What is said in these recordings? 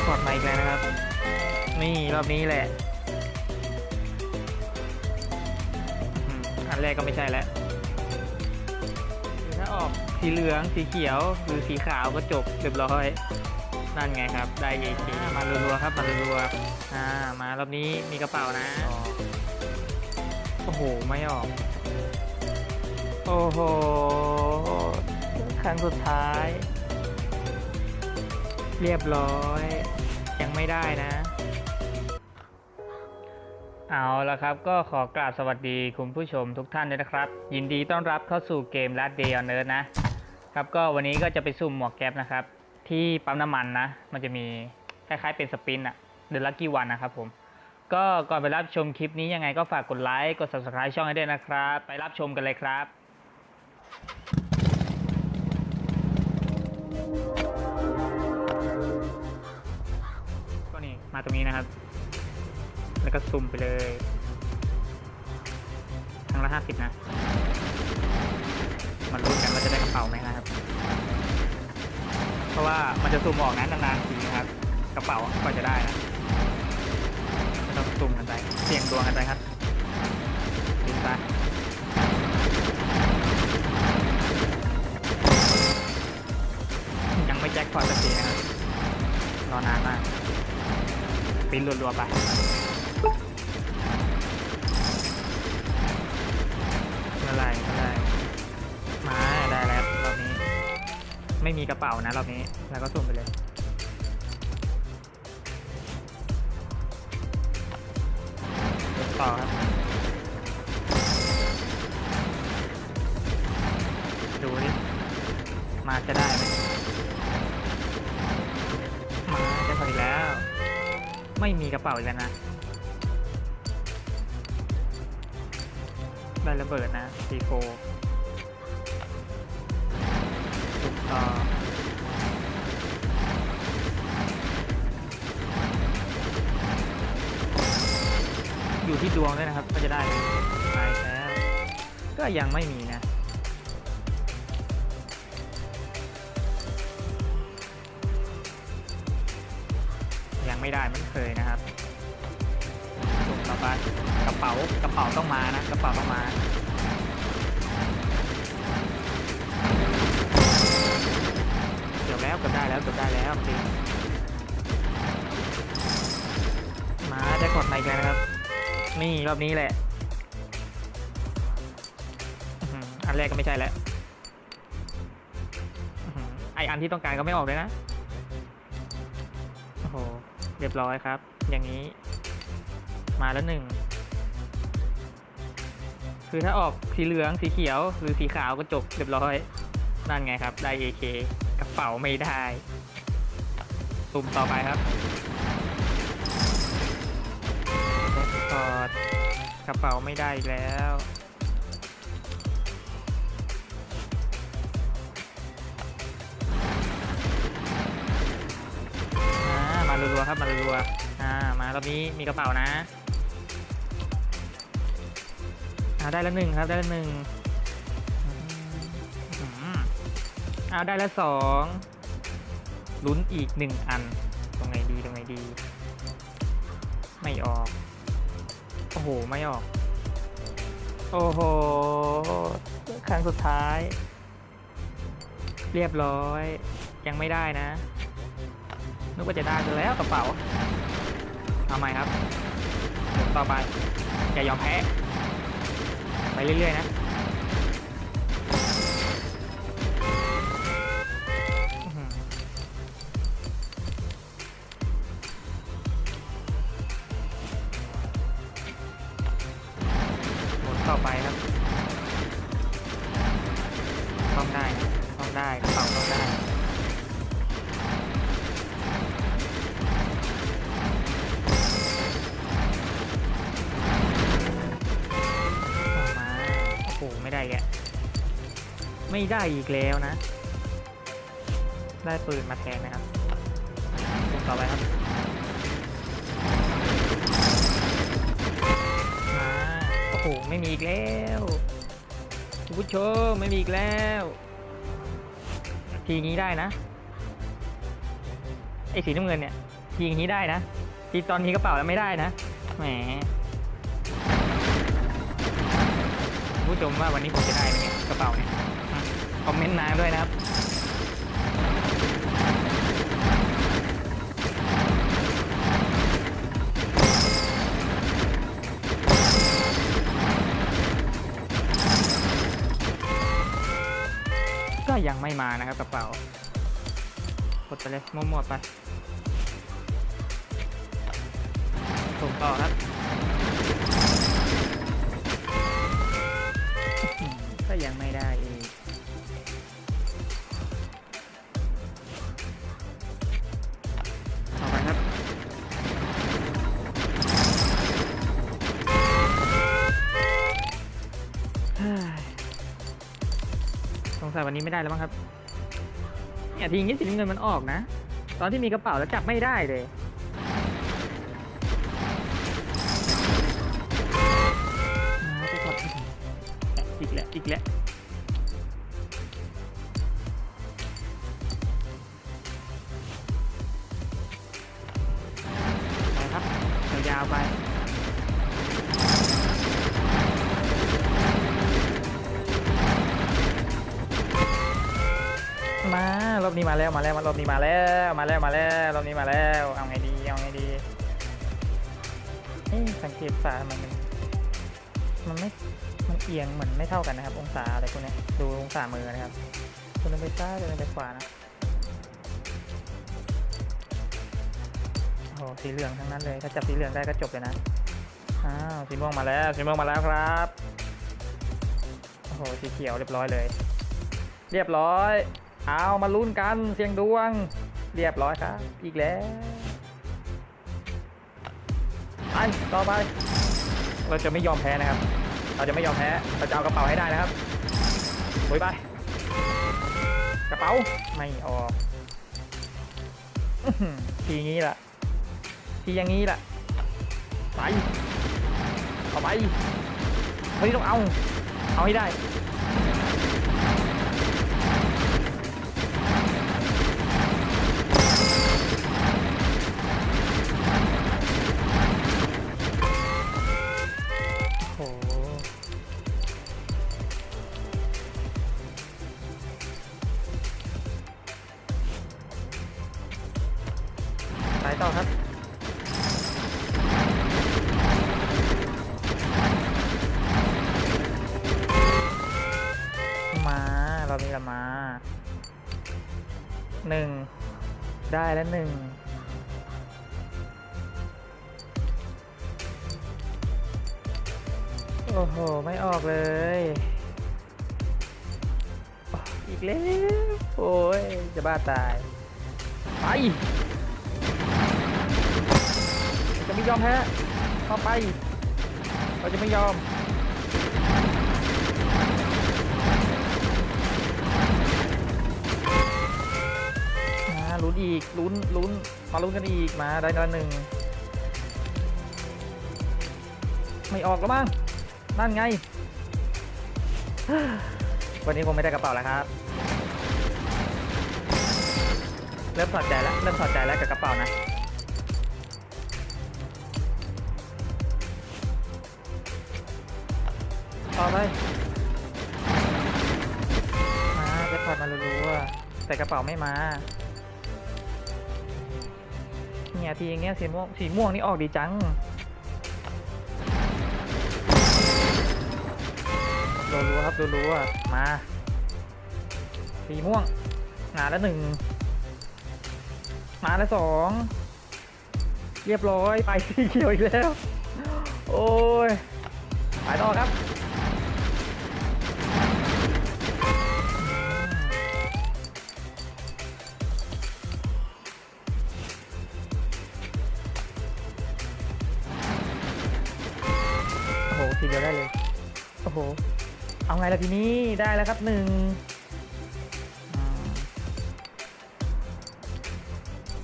คพอตมาอีกแล้วนะครับ นี่รอบนี้แหละ อันแรกก็ไม่ใช่แล้วถ้าออกสีเหลืองสีเขียวหรือสีขาวก็จบเรียบร้อย นั่นไงครับ ได้เอเคมารัวๆครับมารัวๆอ่ามารอบนี้มีกระเป๋านะ โอ้โห ไม่ออก โอ้โห ครั้งสุดท้าย เรียบร้อย ยังไม่ได้นะ เอาละครับก็ขอกราบสวัสดีคุณผู้ชมทุกท่านด้วยนะครับ ยินดีต้อนรับเข้าสู่เกม Last Day on Earth นะครับก็วันนี้ก็จะไปสุ่มหมวกแก๊ปนะครับ ที่ปั๊มน้ำมันนะ มันจะมีคล้ายๆเป็นสปินอะเด e l ลั c กี้วันนะครับผมก็ก่อนไปรับชมคลิปนี้ยังไงก็ฝากกดไลค์กด subscribe ช่องให้ด้วยนะครับ ไปรับชมกันเลยครับ มาตรงนี้นะครับ แล้วก็ซุ่มไปเลยครั้งละห้าสิบนะ มันรู้นกันว่าจะได้กระเป๋าไหมนะครับ เพราะว่ามันจะซุ่มออกนะนานๆทีนะครับ กระเป๋าก็จะได้นะไม่ต้องซุ่มกันไป เสี่ยงดวงกันไปครับดูซะ ปรินรัวๆไปเมื่อไรเมื่อไรมาได้แล้วรอบนี้ ไม่มีกระเป๋านะรอบนี้ แล้วก็สุ่มไปเลยต่อครับดูดิมาจะได้ ไม่มีกระเป๋าอีกแล้วนะได้ระเบิดนะซีโฟถูกต่ออยู่ที่ดวงด้วยนะครับ ก็จะได้ไปแล้ว ก็ยังไม่มีนะ ไม่ได้เหมันเคยนะครับส่งต่อไปกระเป๋ากระเป๋าต้องมานะกระเป๋าต้องมาเดี๋ยวแล้วเกือบได้แล้วเกือบได้แล้วจริงมาได้กดมาอีกแล้วนะครับ นี่รอบนี้แหละอันแรกก็ไม่ใช่แล้วไออันที่ต้องการก็ไม่ออกเลยนะโอ้โห เรียบร้อยครับ อย่างนี้ มาแล้วหนึ่ง คือถ้าออกสีเหลืองสีเขียว หรือสีขาวก็จบเรียบร้อย นั่นไงครับ ได้ AK กระเป๋าไม่ได้สุ่มต่อไปครับกอกระเป๋าไม่ได้แล้ว รัวๆครับมารัวๆอ่า มารอบนี้มีกระเป๋านะอ่าได้แล้วหนึ่งครับได้แล้วหนึ่งอืมอืมอ่าได้แล้วสองลุ้นอีกหนึ่งอัน ตรงไหนดีตรงไหนดี ไม่ออก โอ้โห ไม่ออก โอ้โห ครั้งสุดท้าย เรียบร้อย ยังไม่ได้นะ นึกว่าจะได้ไปแล้วกระเป๋าทำไมครับต่อไปอย่ายอมแพ้ ไปเรื่อยๆนะ อ้โหไม่ได้แกแล้วไม่ได้อีกแล้วนะ ได้ปืนมาแทนนะครับต่อไปครับมาโอ้โห ไม่มีอีกแล้วคุณผู้ชมไม่มีอีกแล้ว ทีนี้ได้นะ ไอ้สีน้ำเงินเนี่ย ทีนี้ได้นะ ทีตอนนี้กระเป๋าแล้วไม่ได้นะ แหม ผู้ชมว่าวันนี้ผมจะได้ไหมเนี่ยกระเป๋าเนี่ยคอมเมนต์นานด้วยนะครับก็ยังไม่มานะครับกระเป๋ากดไปเลยมั่วๆไปส่งต่อครับ ก็ยังไม่ได้อีกต่อไปครับ สงสัยวันนี้ไม่ได้แล้วมั้งครับ เนี่ยทีนี้สีน้ำเงินมันออกนะ ตอนที่มีกระเป๋าแล้วจับไม่ได้เลย อีกแล้วไปครับยาวไปมารอบนี้มาแล้วมาแล้วมารอบนี้มาแล้วมาแล้วมาแล้วรอบนี้มาแล้วเอาไงดีเอาไงดีเอ๊สังเกตฝามันมันมันไม่ อียงเหมือนไม่เท่ากันนะครับ องศาอะไรพวกนี้ดูองศามือนะครับตัวนึงไปซ้ายตัวนึงไปขวานะโอ้โหสีเหลืองทั้งนั้นเลยถ้าจับสีเหลืองได้ก็จบเลยนะอ้าวสีม่วงมาแล้วสีม่วงมาแล้วครับโอ้โหสีเขียวเรียบร้อยเลย เรียบร้อย เอามาลุ้นกันเสียงดวง เรียบร้อยครับ อีกแล้วไปต่อไป เราจะไม่ยอมแพ้นะครับ เราจะไม่ยอมแพ้ เราจะเอากระเป๋าให้ได้นะครับโอยไป กระเป๋า ไม่ออกทีงี้ล่ะ ทีอย่างนี้ล่ะ ไป เอาไปเฮ้ยต้องเอา เอาให้ได้ ไปต่อครับมาเรามีละมาหนึ่งได้แล้วหนึ่งโอ้โห ไม่ออกเลยอีกแล้ว โอ้ย จะบ้าตาย ไป จะไม่ยอมแพ้เข้าไป เราจะไม่ยอมมาลุ้นอีกลุ้นลุ้นมาลุ้นกันอีกมาได้แล้วหนึ่งไม่ออกแล้วมั้งนั่นไง วันนี้คงไม่ได้กระเป๋าแล้วครับ เริ่มถอดใจแล้วเริ่มถอดใจแล้วกับกระเป๋านะ ต่อไปมาจะถอดมารัวๆแต่กระเป๋าไม่มาเนี่ยทีอย่างเงี้ยสีม่วงสีม่วงนี่ออกดีจังรัวๆครับรัวๆมาสีม่วงหนาแล้วหนึ่งมาแล้วสองเรียบร้อยไปสีเขียวอีกแล้ว โอ้ยไปต่อครับ ทีเดียวได้เลย โอ้โห เอาไงล่ะทีนี้ได้แล้วครับหนึ่ง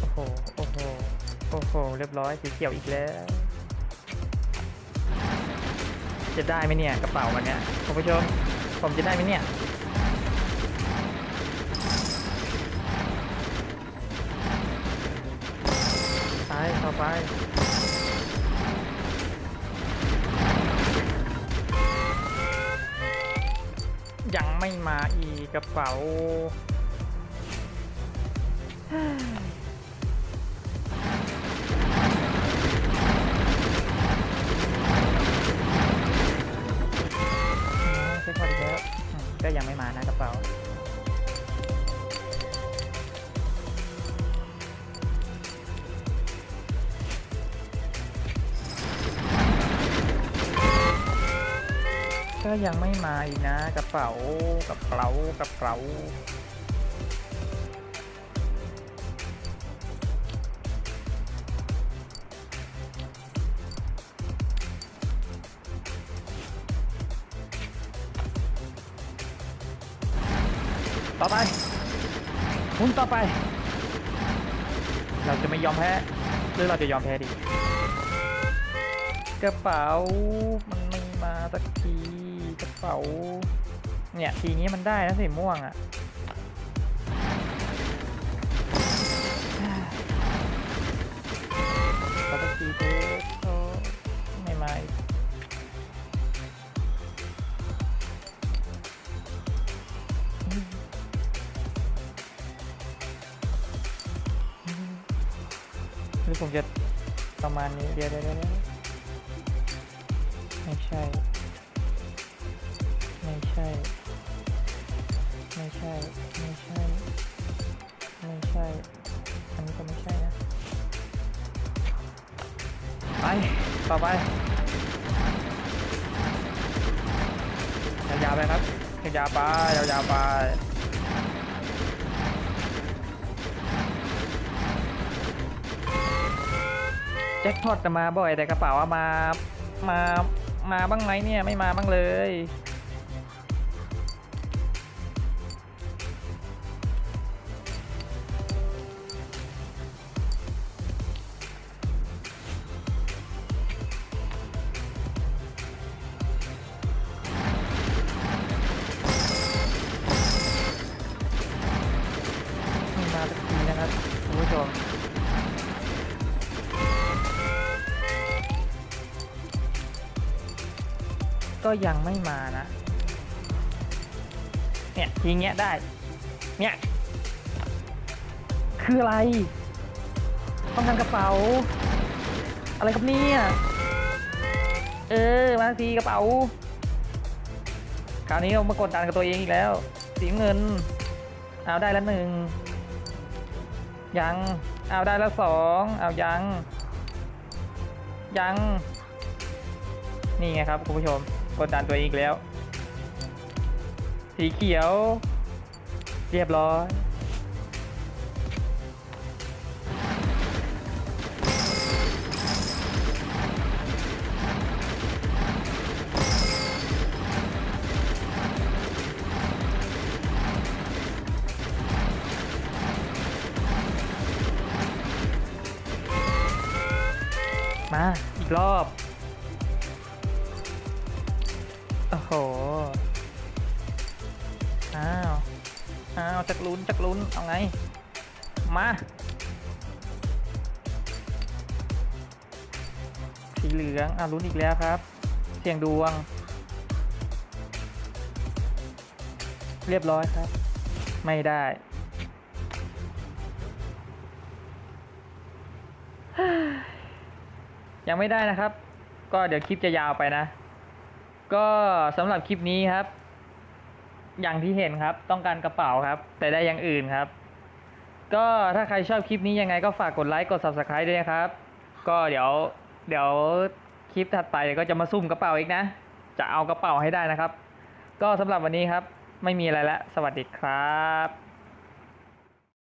โอ้โห โอ้โห โอ้โห เรียบร้อยสีเขียวอีกแล้ว จะได้ไหมเนี่ยกระเป๋าวันเนี้ยคุณผู้ชมผมจะได้ไหมเนี่ยต่อไปไม่ มาอีกระเป๋าใช้พอดีแล้วอืมก็ยังไม่มานะกระเป๋า ก็ยังไม่มาอีกนะ กระเป๋ากระเป๋ากระเป๋าต่อไปหมุนต่อไป เราจะไม่ยอมแพ้หรือเราจะยอมแพ้ดี กระเป๋ามันไม่มาสักที เป๋าเนี่ยทีนี้มันได้นะสีม่วงอะ่ะขอสักทีเถอะโอ้ไม่มาอีกหรือผมจะประมาณนี้เดี๋ยวเดี๋ยวเดี๋ยว ไปต่อไปยาวๆไปครับยาวๆไปยาวๆไปแจ็คพอตจะมาบ่อยแต่กระเป๋าอะมา มา มาบ้างไหมเนี่ยไม่มาบ้างเลย ก็ยังไม่มานะ เนี่ยทีเงี้ยได้ เนี่ย คืออะไรต้องการกระเป๋า อะไรครับเนี่ย เออ มาทีกระเป๋า คราวนี้เรามากดดันกับตัวเองอีกแล้ว สีเงิน เอาได้แล้วหนึ่ง ยัง เอาได้แล้วสอง เอายัง ยัง นี่ไงครับคุณผู้ชม กดดันตัวเองอีกแล้ว สีเขียว เรียบร้อยมาอีกรอบ โอ้โห อ้าว อ้าวจักลุ้นจักลุ้น เอาไง มาสีเหลือง อะลุ้นอีกแล้วครับ เสียงดวง เรียบร้อยครับ ไม่ได้ ยังไม่ได้นะครับ ก็เดี๋ยวคลิปจะยาวไปนะ ก็สำหรับคลิปนี้ครับ อย่างที่เห็นครับ ต้องการกระเป๋าครับ แต่ได้อย่างอื่นครับ ก็ถ้าใครชอบคลิปนี้ยังไงก็ฝากกดไลค์กด subscribe ด้วยนะครับ ก็เดี๋ยวเดี๋ยวคลิปถัดไปเดี๋ยวก็จะมาซุ่มกระเป๋าอีกนะ จะเอากระเป๋าให้ได้นะครับ ก็สำหรับวันนี้ครับ ไม่มีอะไรแล้วสวัสดีครับ